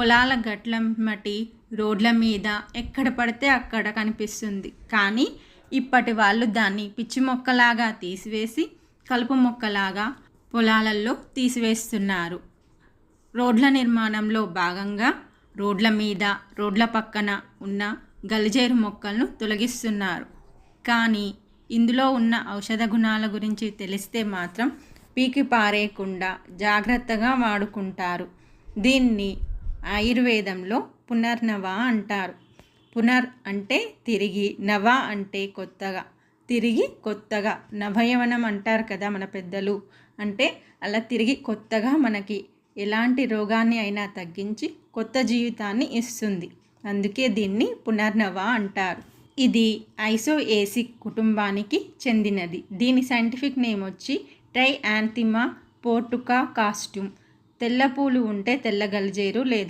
పొలాల గట్ల మటి రోడ్ల మీద ఎక్కడ పడితే అక్కడ కనిపిస్తుంది. కానీ ఇప్పటి వాళ్ళు దాన్ని పిచ్చి మొక్కలాగా తీసివేసి కలుపు మొక్కలాగా పొలాలలో తీసివేస్తున్నారు. రోడ్ల నిర్మాణంలో భాగంగా రోడ్ల మీద రోడ్ల పక్కన ఉన్న గలిజేరు మొక్కలను తొలగిస్తున్నారు. కానీ ఇందులో ఉన్న ఔషధ గుణాల గురించి తెలిస్తే మాత్రం పీకి పారేయకుండా జాగ్రత్తగా వాడుకుంటారు. దీన్ని ఆయుర్వేదంలో పునర్నవ అంటారు. పునర్ అంటే తిరిగి నవ అంటే కొత్తగా. తిరిగి కొత్తగా. నవయవనం అంటారు కదా మన పెద్దలు. అంటే అలా తిరిగి కొత్తగా మనకి ఎలాంటి రోగాన్ని అయినా తగ్గించి కొత్త జీవితాన్ని ఇస్తుంది. అందుకే దీన్ని పునర్నవ అంటారు. ఇది ఐసోఏసిక్ కుటుంబానికి చెందినది. దీని సైంటిఫిక్ నేమ్ వచ్చి ట్రై యాంథిమా పోర్టుకా కాస్ట్యూమ్. తెల్ల పూలు ఉంటే తెల్ల గలిజేరు లేదు.